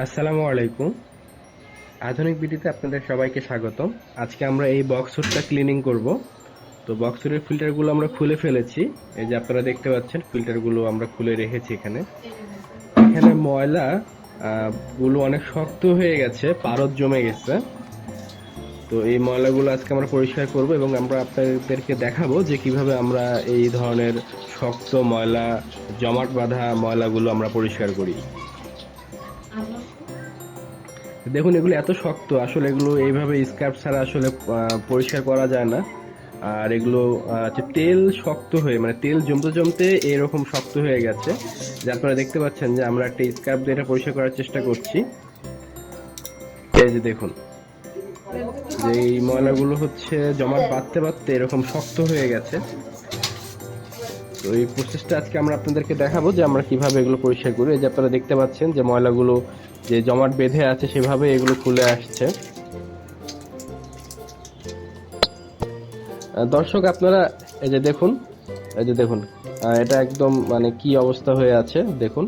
আসসালামু আলাইকুম। আধুনিক বিডিতে আপনাদের সবাইকে স্বাগতম। আজকে আমরা এই বক্স হুডটা ক্লিনিং করব। তো বক্স হুডের ফিল্টারগুলো আমরা খুলে ফেলেছি। এই যে আপনারা দেখতে পাচ্ছেন ফিল্টারগুলো আমরা খুলে রেখেছি এখানে। এখানে ময়লা গুলো অনেক শক্ত হয়ে গেছে, পারদ জমে গেছে। তো এই ময়লাগুলো আজকে আমরা পরিষ্কার করব এবং আমরা আপনাদেরকে দেখাবো যে কীভাবে আমরা এই ধরনের শক্ত ময়লা, জমাট বাঁধা ময়লাগুলো আমরা পরিষ্কার করি। দেখুন এগুলো এত শক্ত। আসলে এগুলো এইভাবে স্ক্রাব ছাড়া আসলে পরিষ্কার করা যায় না। আর এগুলো তেল শক্ত হয়ে মানে তেল জমতে জমতে এরকম শক্ত হয়ে গেছে যে আপনারা দেখতে পাচ্ছেন যে আমরা একটা স্ক্রাব দিয়ে এটা পরিষ্কার করার চেষ্টা করছি। এই যে দেখুন যে এই ময়লাগুলো হচ্ছে জমাট বাঁধতে বাঁধতে এরকম শক্ত হয়ে গেছে। তো এই প্রসেসটা আজকে আমরা আপনাদেরকে দেখাবো যে আমরা কীভাবে এগুলো পরিষ্কার করি। এই যে আপনারা দেখতে পাচ্ছেন যে ময়লাগুলো যে জমাট বেঁধে আছে সেভাবে এগুলো খুলে আসছে। দর্শক, আপনারা এই যে দেখুন, এই যে দেখুন এটা একদম মানে কি অবস্থা হয়ে আছে, দেখুন।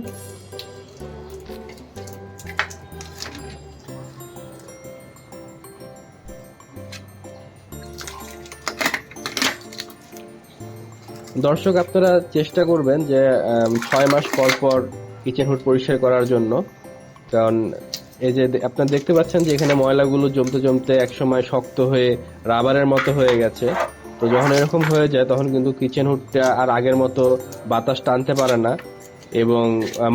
দর্শক, আপনারা চেষ্টা করবেন যে ছয় মাস পর পর কিচেন হুড পরিষ্কার করার জন্য। কারণ এই যে আপনারা দেখতে পাচ্ছেন যে এখানে ময়লাগুলো জমতে জমতে একসময় শক্ত হয়ে রাবারের মতো হয়ে গেছে। তো যখন এরকম হয়ে যায়, তখন কিন্তু কিচেন হুডটা আর আগের মতো বাতাস টানতে পারে না এবং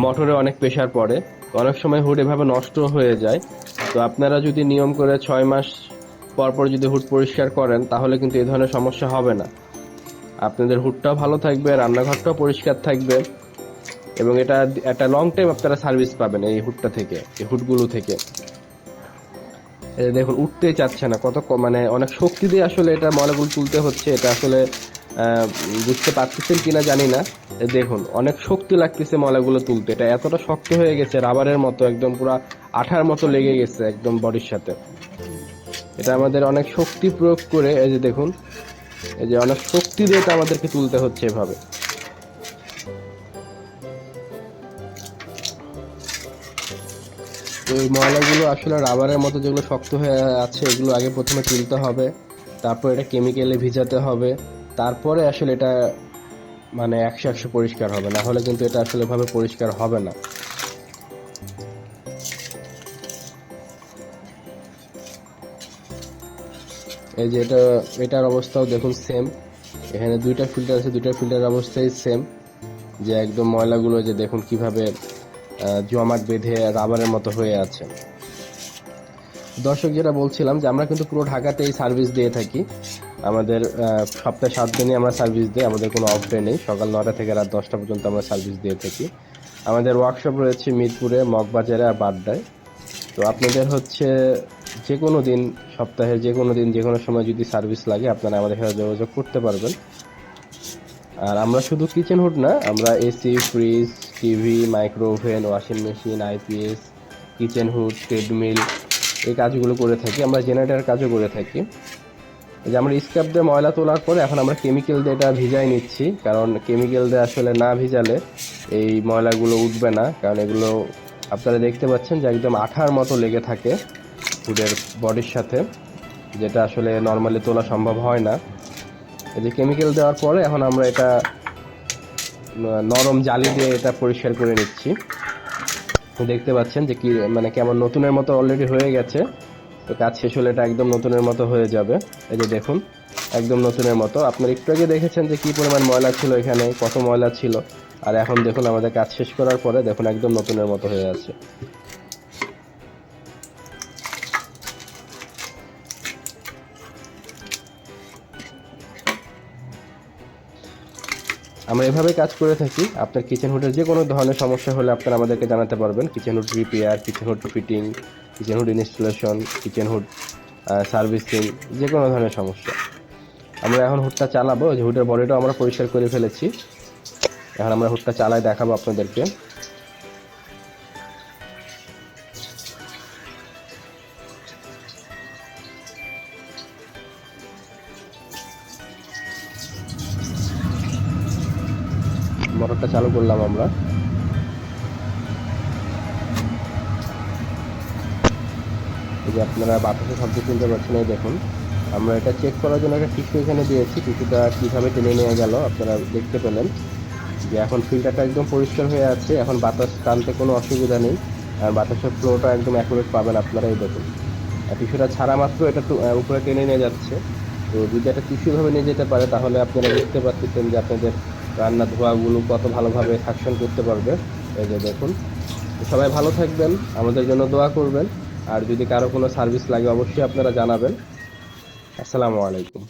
মোটরে অনেক প্রেশার পড়ে। অনেক সময় হুড এভাবে নষ্ট হয়ে যায়। তো আপনারা যদি নিয়ম করে ছয় মাস পর পর যদি হুড পরিষ্কার করেন, তাহলে কিন্তু এ ধরনের সমস্যা হবে না। আপনাদের হুডটাও ভালো থাকবে, রান্নাঘরটাও পরিষ্কার থাকবে। এবং এটা একটা লং টাইম আপনারা সার্ভিস পাবেন এই হুডটা থেকে, এই হুডগুলো থেকে। দেখুন উঠতেই চাচ্ছে না, কত মানে অনেক শক্তি দিয়ে আসলে এটা ময়লাগুলো তুলতে হচ্ছে, এটা আসলে বুঝতে পারতেছেন কিনা জানি না। দেখুন, অনেক শক্তি লাগতেছে ময়লাগুলো তুলতে, এটা এতটা শক্ত হয়ে গেছে রাবারের মতো, একদম পুরো আঠার মতো লেগে গেছে একদম বডির সাথে। এটা আমাদের অনেক শক্তি প্রয়োগ করে, এই যে দেখুন, এই যে অনেক শক্তি দিয়ে এটা আমাদেরকে তুলতে হচ্ছে এভাবে। এই ময়লাগুলো আসলে রাবারের মতো যেগুলো শক্ত হয়ে আছে, এগুলো আগে প্রথমে তুলতে হবে। তারপর এটা কেমিক্যালে ভিজাতে হবে। তারপরে আসলে এটা মানে একশো একশো পরিষ্কার হবে। না হলে কিন্তু এটা আসলে ভাবে পরিষ্কার হবে না। এই যে এটা, এটার অবস্থাও দেখুন সেম এখানে দুইটা ফিল্টার আছে, দুইটা ফিল্টার অবস্থাই সেম যে একদম ময়লাগুলো যে দেখুন কীভাবে জমাট বেঁধে রাবারের মতো হয়ে আছে দর্শক, যেটা বলছিলাম যে আমরা কিন্তু পুরো ঢাকাতেই সার্ভিস দিয়ে থাকি। আমাদের সপ্তাহে সাত দিনই আমরা সার্ভিস দিই, আমাদের কোনো অফ ডে নেই। সকাল নটা থেকে রাত দশটা পর্যন্ত আমরা সার্ভিস দিয়ে থাকি। আমাদের ওয়ার্কশপ রয়েছে মিরপুরে, মগবাজারে আর বাড্ডায়। তো আপনাদের হচ্ছে যে কোনো দিন সপ্তাহের যে কোনো দিন, যে কোনো সময় যদি সার্ভিস লাগে, আপনারা আমাদের সাথে যোগাযোগ করতে পারবেন। আর আমরা শুধু কিচেন হুড না, আমরা AC fridge TV micro oven washing machine IPS kitchen hood, treadmill, এই কাজগুলো করে থাকি। আমরা জেনারেটার কাজও করে থাকি। যে আমরা স্ক্রাব দিয়ে ময়লা তোলার পরে এখন আমরা কেমিক্যাল দিয়ে এটা ভিজাই নিচ্ছি, কারণ কেমিক্যাল দিয়ে আসলে না ভিজালে এই ময়লাগুলো উঠবে না, কারণ এগুলো আপনারা দেখতে পাচ্ছেন যে একদম আঠার মতো লেগে থাকে ফুডের বডির সাথে, যেটা আসলে নর্মালি তোলা সম্ভব হয় না। এই যে কেমিক্যাল দেওয়ার পরে এখন আমরা এটা নরম জালি দিয়ে এটা পরিষ্কার করে নিচ্ছি। দেখতে পাচ্ছেন যে কি মানে কেমন নতুনের মতো অলরেডি হয়ে গেছে। তো কাজ শেষ হলে এটা একদম নতুনের মতো হয়ে যাবে। এই যে দেখুন, একদম নতুনের মতো। আপনারা একটু আগে দেখেছেন যে কী পরিমাণ ময়লা ছিল এখানে, কত ময়লা ছিল। আর এখন দেখুন, আমাদের কাজ শেষ করার পরে দেখুন, একদম নতুনের মতো হয়ে আছে। আমরা এভাবে কাজ করে থাকি। আপনার কিচেন হুডের যে কোনো ধরনের সমস্যা হলে আপনারা আমাদেরকে জানাতে পারবেন। Kitchen hood repair kitchen hood fitting kitchen hood installation kitchen hood servicing যে কোনো ধরনের সমস্যা। আমরা এখন হুডটা চালাবো। যে হুডের বডিটাও আমরা পরিষ্কার করে ফেলেছি। এখন আমরা হুডটা চালাই দেখাবো আপনাদেরকে। মোটরটা চালু করলাম আমরা। এই যে আপনারা বাতাসের শব্দ শুনতে পাচ্ছেন, এই দেখুন। আমরা এটা চেক করার জন্য একটা টিস্যু এখানে দিয়েছি। টিস্যুটা কীভাবে টেনে নিয়ে গেল, আপনারা দেখতে পেলেন। যে এখন ফিল্টারটা একদম পরিষ্কার হয়ে আছে, এখন বাতাস টানতে কোনো অসুবিধা নেই। আর বাতাসের ফ্লোটা একদম অ্যাকুরেট পাবেন আপনারা, এই দেখুন। আর টিস্যুটা ছাড়া মাত্র এটা উপরে টেনে নিয়ে যাচ্ছে। তো যদি একটা টিস্যুভাবে নিয়ে যেতে পারে, তাহলে আপনারা দেখতে পাচ্ছেন যে আপনাদের রান্নার ধোয়াগুলো কত ভালোভাবে সাকশন করতে পারবে, এই যে দেখুন। সবাই ভালো থাকবেন, আমাদের জন্য দোয়া করবেন। আর যদি কারও কোনো সার্ভিস লাগে, অবশ্যই আপনারা জানাবেন। আসসালামু আলাইকুম।